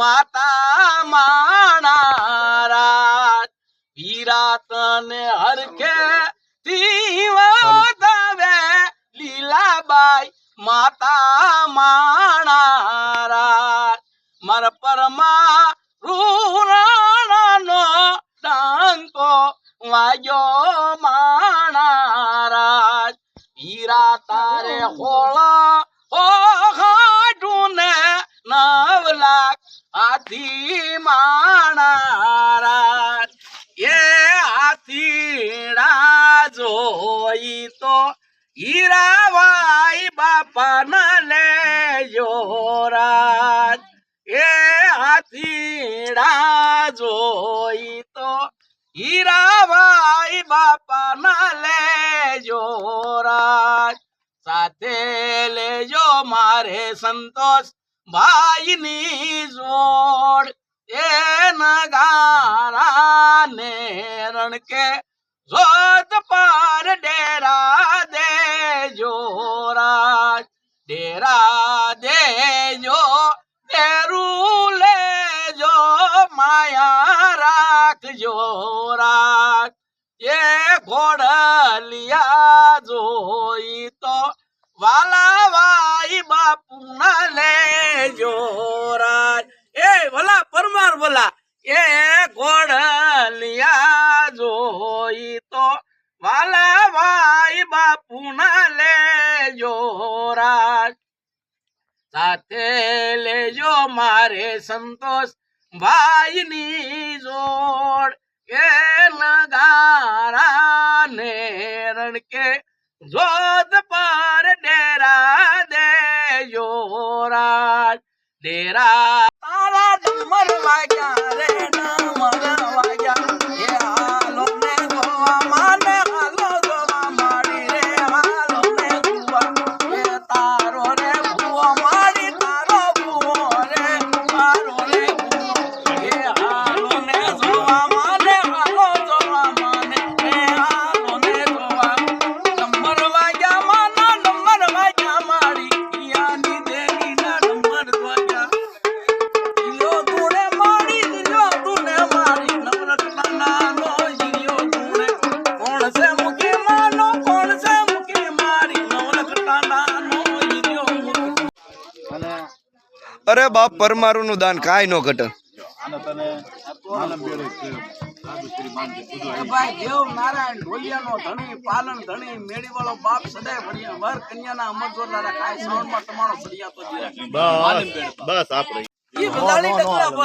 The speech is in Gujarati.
માતા માણારા હીરા તને હરખે દીવે લીલાબાઈ માતા માણારા મારા પરમા રૂરાણાનો ડાંકો વાગ્યો માણારા હીરા તારે હોળા હાથી માણારાજ. એ હાથીડા જોઈ તો હીરાવાઈ બાપા ના લેજો રાજ. એ હાથીડા જોઈ તો હીરાવાઈ બાપા ના લે રાજ. સાથે લેજો મારે સંતોષ. ભાઈ ની જોડ, એ નગારા ને રણકે જોત પર ડેરા દેજો રાજ ડેરા દેજો લે જો માયા રાખજો રાજ એ ઘોડલિયા જોઈ તો વાલા લેજો રાજ. એ ભલા, પરમાર ભલા. એ ઘોડલિયા જોઈ તો વાલા ભાઈ બાપુ ના લેજો રાજ. સાથે લેજો મારે સંતોષ ભાઈ ની જોડ. એ નગારા ને રણકે જોત ડેરા તારા ડમર વાગ્યા. અરે બાપ પરમારું નું દાન કાંઈ નો ઘટે. ભાઈ દેવ નારાયણ ઢોલિયાનો ધણી પાલન ધણી મેળી બાપ સદાય કન્યાના અમરજોર દાદા કાય શ્રાવણમાં તમારો ફરિયા તો જીરા બસ આપણે.